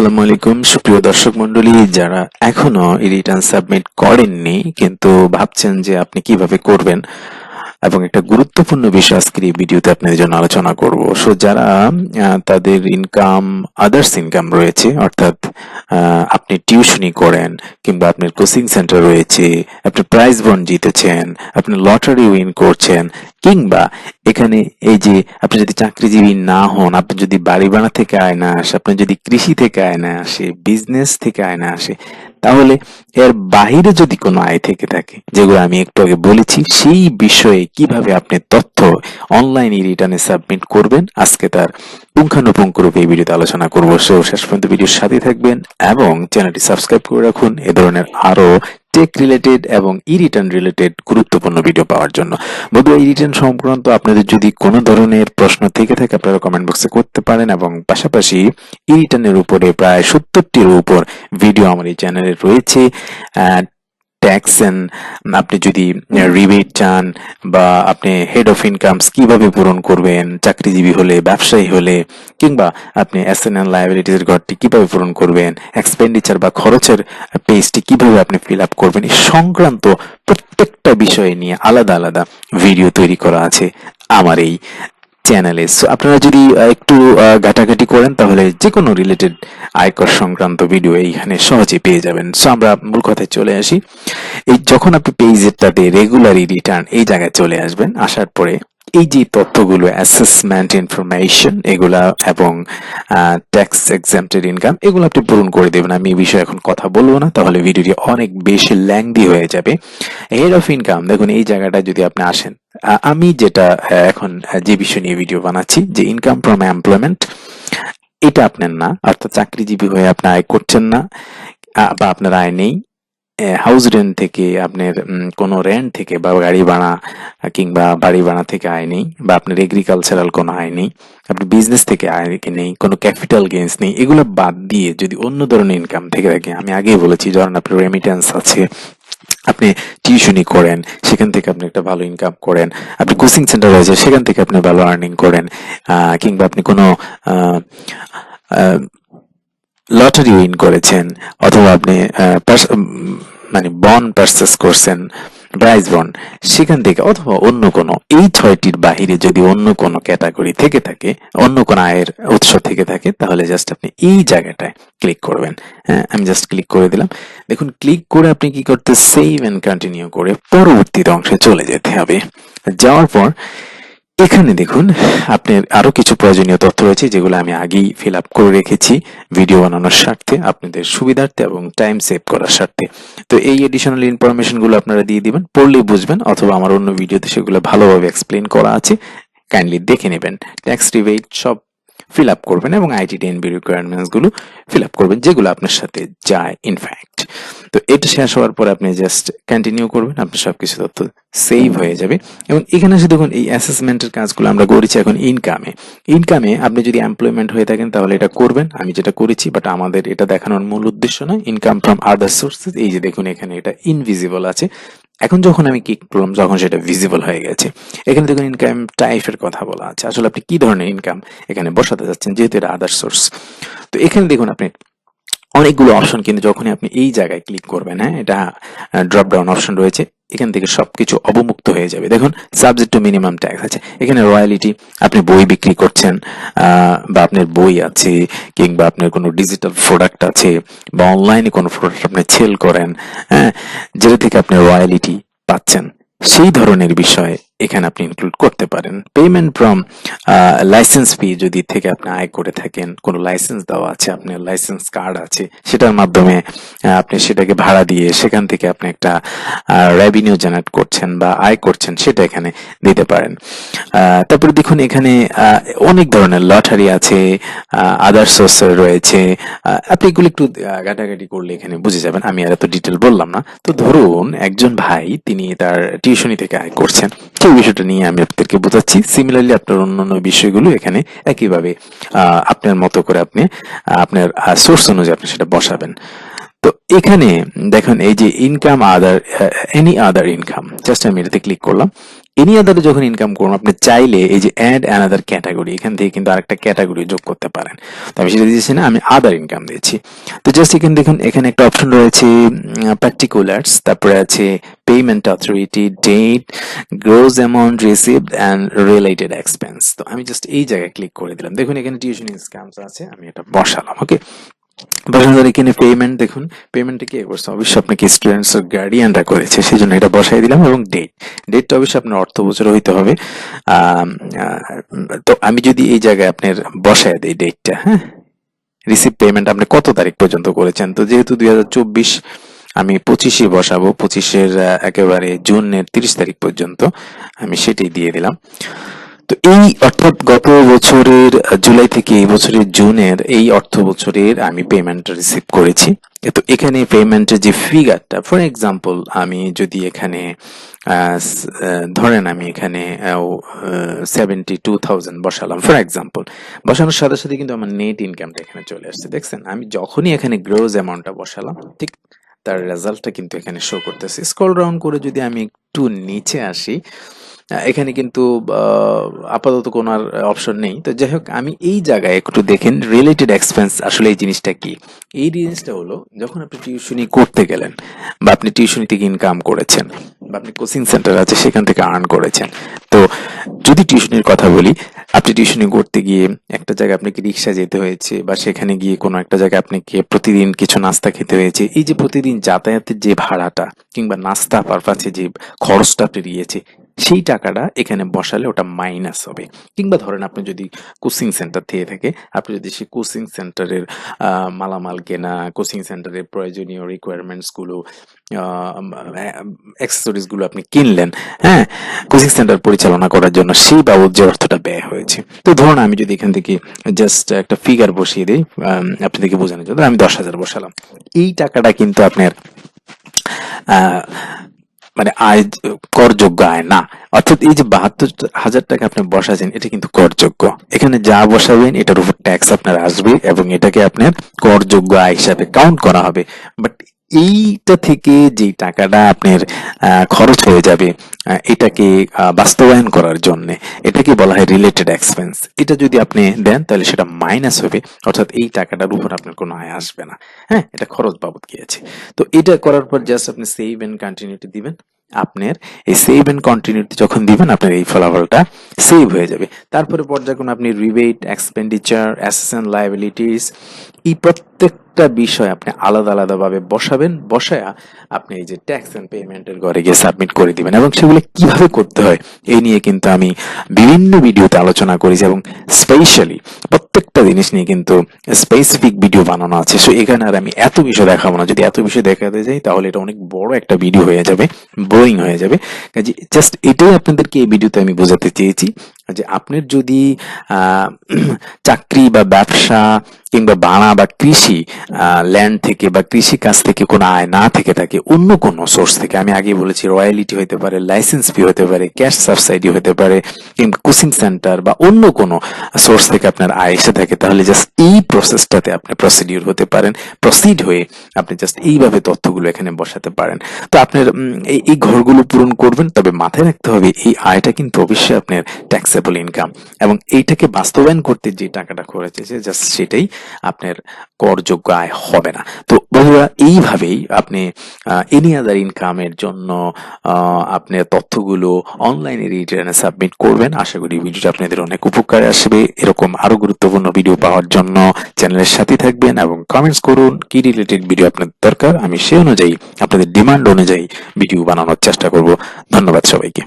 আসসালামু আলাইকুম। সুপ্রিয় দর্শক মন্ডলী যারা এখনও রিটার্ন সাবমিট করেননি, কিন্তু ভাবছেন যে আপনি কীভাবে করবেন এবং একটা গুরুত্বপূর্ণ বিষয় আজকের এই ভিডিওতে আপনাদের জন্য আলোচনা করব। সো যারা তাদের ইনকাম আদার্স ইনকাম রয়েছে, অর্থাৎ আপনি টিউশনি করেন, কিংবা আপনার কোচিং সেন্টার রয়েছে, আপনি প্রাইজ বন্ড জিতেছেন, আপনি লটারি উইন করছেন, কিংবা এখানে এই যে আপনি যদি চাকরিজীবী না হন, আপনি যদি বাড়ি ভাড়া থেকে আয় না আসে, আপনি যদি কৃষি থেকে আয় না আসে বিজনেস থেকে আয় না আসে তাহলে এর বাহিরে যদি কোনো আয় থেকে থাকে, যেগুলো আমি একটু আগে বলেছি, সেই বিষয়ে কীভাবে আপনি তথ্য অনলাইনে রিটার্নে সাবমিট করবেন, আজকে তার পুঙ্খানুপুঙ্খ রূপে এই ভিডিওতে আলোচনা করব। সেও শেষ পর্যন্ত ভিডিওর সাথে থাকবেন এবং চ্যানেলটি সাবস্ক্রাইব করে রাখুন। এ ধরনের আরও টেক রিলেটেড এবং ই রিটার্ন রিলেটেড গুরুত্বপূর্ণ ভিডিও পাওয়ার জন্য। বন্ধুরা ই রিটার্ন সংক্রান্ত আপনাদের যদি কোনো ধরনের প্রশ্ন থেকে থাকে, আপনারা কমেন্ট বক্সে করতে পারেন এবং পাশাপাশি ই রিটার্নের উপরে প্রায় সত্তরটির উপর ভিডিও আমার এই চ্যানেলে রয়েছে। ট্যাক্স আপনি যদি রিবেট চান বা আপনি হেড অফ ইনকামস কীভাবে পূরণ করবেন, চাকরিজীবী হলে, ব্যবসায়ী হলে, কিংবা আপনি এস এন লাইবিলিটির ঘরটি কীভাবে পূরণ করবেন এক্সপেন্ডিচার বা খরচের পেজটি কীভাবে আপনি ফিল আপ করবেন, এই সংক্রান্ত প্রত্যেকটা বিষয় নিয়ে আলাদা আলাদা ভিডিও তৈরি করা আছে আমার এই চ্যানেলে সো আপনারা যদি একটু ঘাটাঘাটি করেন, তাহলে যে কোনো রিলেটেড আয়কর সংক্রান্ত ভিডিও এইখানে সহজে পেয়ে যাবেন। সো আমরা মূল কথায় চলে আসি। এই যখন আপনি পেজেরটাতে রেগুলারি রিটার্ন এই জায়গায় চলে আসবেন, আসার পরে এই যে তথ্যগুলো অ্যাসেসমেন্ট ইনফরমেশন এগুলা এবং ট্যাক্স এক্সামটেড ইনকাম এগুলো আপনি পূরণ করে দেবেন। আমি এই বিষয়ে এখন কথা বলব না, তাহলে ভিডিওটি অনেক বেশি ল্যাংদি হয়ে যাবে। হেড অফ ইনকাম দেখুন, এই জায়গাটা যদি আপনি আসেন আমি যেটা এখন যে বিষয় নিয়ে ভিডিও বানাচ্ছি, যে ইনকাম ফ্রম এমপ্লয়মেন্ট এটা আপনার না, অর্থাৎ চাকরিজীবী হয়ে আপনি আয় করছেন না বা আপনার আয় নেই হাউস রেন্ট থেকে, আপনার কোনো রেন্ট থেকে বা গাড়ি ভাড়া কিংবা বাড়ি ভাড়া থেকে আয় নেই বা আপনার এগ্রিকালচারাল কোনো আয় নেই আপনি বিজনেস থেকে আয় নেই, কোনো ক্যাপিটাল গেইনস নেই, এগুলো বাদ দিয়ে যদি অন্য ধরনের ইনকাম থেকে থাকে, আমি আগেই বলেছি, ধরেন আপনার রেমিটেন্স আছে, আপনি টিউশনি করেন, সেখান থেকে আপনি একটা ভালো ইনকাম করেন, আপনি কোচিং সেন্টার রয়েছে সেখান থেকে আপনি ভালো আর্নিং করেন কিংবা আপনি কোনো লটারি উইন করেছেন, অথবা আপনি মানে বন পার্সেস করছেন, প্রাইজ বন সেখান থেকে অথবা অন্য কোনো, এই ছয়টির বাহিরে যদি অন্য কোনো ক্যাটাগরি থেকে থাকে, অন্য কোনো আয়ের উৎস থেকে থাকে, তাহলে জাস্ট আপনি এই জায়গাটায় ক্লিক করবেন। হ্যাঁ আমি জাস্ট ক্লিক করে দিলাম। দেখুন, ক্লিক করে আপনি কি করতে, সেভ এন্ড কন্টিনিউ করে পরবর্তী অংশে চলে যেতে হবে। যাওয়ার পর এখানে দেখুন আপনার আরও কিছু প্রয়োজনীয় তথ্য রয়েছে যেগুলো আমি আগেই ফিল আপ করে রেখেছি ভিডিও বানানোর স্বার্থে, আপনাদের সুবিধার্থে এবং টাইম সেভ করার স্বার্থে। তো এই এডিশনাল ইনফরমেশনগুলো আপনারা দিয়ে দিবেন, পড়লেই বুঝবেন, অথবা আমার অন্য ভিডিওতে সেগুলো ভালোভাবে এক্সপ্লেন করা আছে কাইন্ডলি দেখে নেবেন। ট্যাক্স রিবেট সব ফিল আপ করবেন এবং আইটি টেনবি রিকোয়ারমেন্টসগুলো ফিল আপ করবেন, যেগুলো আপনার সাথে যায় ইনফ্যাক্ট তো এটা শেষ হওয়ার পর আপনি জাস্ট কন্টিনিউ করবেন, আপনার সবকিছু তথ্য সেভ হয়ে যাবে। এবং এখানে এসে দেখুন, এই অ্যাসেসমেন্টের কাজগুলো আমরা করেছি এখন ইনকামে ইনকামে আপনি যদি এমপ্লয়মেন্ট হয়ে থাকেন, তাহলে এটা করবেন। আমি যেটা করেছি বাট আমাদের এটা দেখানোর মূল উদ্দেশ্য নয়। ইনকাম ফ্রম আদার সোর্সেস এই যে দেখুন এখানে এটা ইনভিজিবল আছে। এখন যখন আমি ক্লিক করলাম, যখন সেটা ভিজিবল হয়ে গেছে, এখানে দেখুন ইনকাম টাইপের কথা বলা আছে। আসলে আপনি কি ধরনের ইনকাম এখানে বসাতে যাচ্ছেন, যেহেতু এটা আদার সোর্স তো এখানে দেখুন আপনি অনেকগুলো অপশন কিন্তু যখনই আপনি এই জায়গায় ক্লিক করবেন হ্যাঁ এটা ড্রপ ডাউন অপশন রয়েছে, এখান থেকে সবকিছু অবমুক্ত হয়ে যাবে। দেখুন সাবজেক্ট টু মিনিমাম ট্যাক্স আছে। এখানে রয়্যালিটি আপনি বই বিক্রি করছেন বা আপনার বই আছে, কিংবা আপনার কোনো ডিজিটাল প্রোডাক্ট আছে, বা অনলাইনে কোনো প্রোডাক্ট আপনি সেল করেন হ্যাঁ যেটা থেকে আপনি রয়্যালিটি পাচ্ছেন। সেই ধরনের বিষয় এখানে আপনি ইনক্লুড করতে পারেন। পেমেন্ট ফ্রম লাইসেন্স ফি যদি থেকে আপনি আয় করে থাকেন, কোনো লাইসেন্স দেওয়া আছে, আপনার লাইসেন্স কার্ড আছে, সেটার মাধ্যমে আপনি সেটাকে ভাড়া দিয়ে সেখান থেকে আপনি একটা রেভিনিউ জেনারেট করছেন বা আয় করছেন, সেটা এখানে দিতে পারেন। তারপরে দেখুন এখানে অনেক ধরনের লটারি আছে আদার সোর্স রয়েছে। আপনি এগুলো একটু ঘাটাঘাটি করলে এখানে বুঝে যাবেন। আমি আর এত ডিটেল বললাম না। তো ধরুন একজন ভাই, তিনি তার টিউশনি থেকে আয় করছেন। সেই বিষয়টা নিয়ে আমি আপনাদেরকে বোঝাচ্ছি। সিমিলারলি আপনার অন্যান্য বিষয়গুলো এখানে একইভাবে আপনার মতো করে আপনি, আপনার সোর্স অনুযায়ী আপনি সেটা বসাবেন। তো এখানে দেখেন, এই যে income other any other income just আমি এটাতে ক্লিক করলাম। এনি আদার যখন ইনকাম করুন, আপনি চাইলে এই যে অ্যাড অ্যানাদার ক্যাটাগরি এখান থেকে কিন্তু আরেকটা ক্যাটাগরি যোগ করতে পারেন। তো আমি সেটা দিয়েছি না, আমি আদার ইনকাম দিয়েছি। তো জাস্ট এখানে দেখুন, এখানে একটা অপশন রয়েছে পার্টিকুলার্স তারপরে আছে payment authority date gross amount received and related expense তো আমি জাস্ট এই জায়গায় ক্লিক করে দিলাম। দেখুন, এখানে টিউশন ইনকামস আছে, আমি এটা বসালাম ওকে বসানোর এখানে পেমেন্ট দেখুন। পেমেন্টটা কে করছে অবশ্যই আপনাকে স্টুডেন্টস গার্ডিয়ানরা করেছে সেই জন্য এটা বসাই দিলাম এবং ডেট ডেটটা অবশ্যই আপনার অর্থ বছর হইতে হবে। তো আমি যদি এই জায়গায় আপনার বসায় দিই ডেটটা হ্যাঁ? রিসিভ পেমেন্ট আপনি কত তারিখ পর্যন্ত করেছেন? তো যেহেতু দুই হাজার চব্বিশ আমি পঁচিশে বসাবো, পঁচিশের একেবারে জুনের তিরিশ তারিখ পর্যন্ত আমি সেটাই দিয়ে দিলাম। তো এই অর্থাৎ গত বছরের জুলাই থেকে এই বছরের জুনের এই অর্থ বছরের আমি পেমেন্ট রিসিভ করেছি। তো এখানে পেমেন্টের যে ফিগারটা ফর এক্সাম্পল আমি যদি এখানে ধরেন আমি এখানে সেভেন্টি টু থাউজেন্ড বসালাম ফর এক্সাম্পল বসানোর সাথে সাথে কিন্তু আমার নেট ইনকামটা এখানে চলে আসছে, দেখছেন? আমি যখনই এখানে গ্রোজ অ্যামাউন্টটা বসালাম, ঠিক তার রেজাল্টটা কিন্তু এখানে শো করতেছে। স্কল ডাউন করে যদি আমি একটু নিচে আসি এখানে কিন্তু আপাতত কোনো আর অপশন নেই। তো যাই হোক, আমি এই জায়গায় একটু দেখেন রিলেটেড এক্সপেন্স আসলে এই জিনিসটা কি? এই জিনিসটা হলো, যখন আপনি টিউশনি করতে গেলেন, বা আপনি টিউশনি থেকে ইনকাম করেছেন, বা আপনি কোচিং সেন্টার আছে, সেখান থেকে আর্ন করেছেন, তো যদি টিউশনির কথা বলি, আপনি টিউশনি করতে গিয়ে একটা জায়গায় আপনাকে রিক্সা যেতে হয়েছে, বা সেখানে গিয়ে কোনো একটা জায়গায় আপনাকে প্রতিদিন কিছু নাস্তা খেতে হয়েছে, এই যে প্রতিদিন যাতায়াতের যে ভাড়াটা, কিংবা নাস্তা পারপাসে যে খরচটা পেরিয়েছে সেই টাকাটা এখানে বসালে ওটা মাইনাস হবে। কিংবা ধরেন আপনি যদি কোচিং সেন্টার থেকে থাকে, আপনি যদি সেই কোচিং সেন্টারের মালামাল কেনা কোচিং সেন্টারের প্রয়োজনীয় রিকোয়ারমেন্টসগুলো অ্যাক্সেসরিজগুলো আপনি কিনলেন হ্যাঁ কোচিং সেন্টার পরিচালনা করার জন্য সেই বাবদ যে অর্থটা ব্যয় হয়েছে। তো ধরুন আমি যদি এখান থেকে জাস্ট একটা ফিগার বসিয়ে দিই আপনাদেরকে বোঝানোর জন্য আমি দশ হাজার বসালাম। এই টাকাটা কিন্তু আপনার মানে আয় করযোগ্য আয় না। অর্থাৎ এই যে বাহাত্তর হাজার টাকা আপনি বসাছেন এটা কিন্তু করযোগ্য। এখানে যা বসাবেন, এটার উপর ট্যাক্স আপনার আসবে এবং এটাকে আপনার করযোগ্য আয় হিসাবে কাউন্ট করা হবে। বাট এইটা থেকে যে টাকাটা আপনার খরচ হয়ে যাবে এটাকে বাস্তবায়ন করার জন্য, এটাকে বলা হয় রিলেটেড এক্সপেন্স এটা যদি আপনি দেন, তাহলে সেটা মাইনাস হবে। অর্থাৎ এই টাকাটার উপর আপনার কোনো আয় আসবে না। হ্যাঁ এটা খরচ বাবদ গিয়েছে। তো এটা করার পর জাস্ট আপনি সেভ এন্ড কন্টিনিউটি দিবেন। আপনার এই সেভ এন্ড কন্টিনিউটি যখন দিবেন, আপনার এই ফলাফলটা সেভ হয়ে যাবে। তারপরে পর্যায়ক্রমে আপনি রিবেট এক্সপেন্ডিচার অ্যাসেসেন্ট লাইবিলিটিস এই প্রত্যেকটা বিষয় আপনি আলাদা আলাদা ভাবে বসাবেন, বসায়া আপনি এই যে ট্যাক্স এন্ড পেমেন্টের ঘরে গিয়ে সাবমিট করে দিবেন এবং সেগুলো কীভাবে করতে হয় এই নিয়ে কিন্তু আমি বিভিন্ন ভিডিওতে আলোচনা করেছি এবং স্পেশালি প্রত্যেকটা জিনিস নিয়ে কিন্তু স্পেসিফিক ভিডিও বানানো আছে। সো এখানে আর আমি এত বিষয় দেখাবো না। যদি এত বিষয় দেখাতে যাই তাহলে এটা অনেক বড় একটা ভিডিও হয়ে যাবে বোরিং হয়ে যাবে। কাজে জাস্ট এটাই আপনাদেরকে এই ভিডিওতে আমি বোঝাতে চেয়েছি। যে আপনার যদি চাকরি বা ব্যবসা কিংবা বাণা বা কৃষি ল্যান্ড থেকে বা কৃষি কাজ থেকে কোনো আয় না থেকে থাকে, অন্য কোনো সোর্স থেকে, আমি আগে বলেছি রয়্যালিটি হতে পারে লাইসেন্স ফি হতে পারে ক্যাশ সাবসাইডি হতে পারে, কিংবা কোচিং সেন্টার বা অন্য কোনো সোর্স থেকে আপনার আয় এসে থাকে, তাহলে জাস্ট এই প্রসেসটাতে আপনি প্রসিডিউর হতে পারেন প্রসিড হয়ে আপনি জাস্ট এইভাবে তথ্যগুলো এখানে বসাতে পারেন। তো আপনার এই ঘরগুলো পূরণ করবেন, তবে মাথায় রাখতে হবে, এই আয়টা কিন্তু অবশ্যই আপনার ট্যাক্সেবল ইনকাম এবং এইটাকে বাস্তবায়ন করতে যে টাকাটা খরচ হয়েছে জাস্ট সেটাই আপনার করযোগ্য আয় হবে না। তো বন্ধুরা, এইভাবেই আপনি এনি আদার ইনকামের জন্য আপনার তথ্যগুলো অনলাইনে রিটার্নে সাবমিট করবেন। আশা করি ভিডিওটা আপনাদের অনেক উপকারে আসবে। এরকম আরও গুরুত্বপূর্ণ ভিডিও পাওয়ার জন্য চ্যানেলের সাথে থাকবেন এবং কমেন্টস করুন, কি রিলেটেড ভিডিও আপনাদের দরকার, আমি সে অনুযায়ী, আপনাদের ডিমান্ড অনুযায়ী ভিডিও বানানোর চেষ্টা করব। ধন্যবাদ সবাইকে।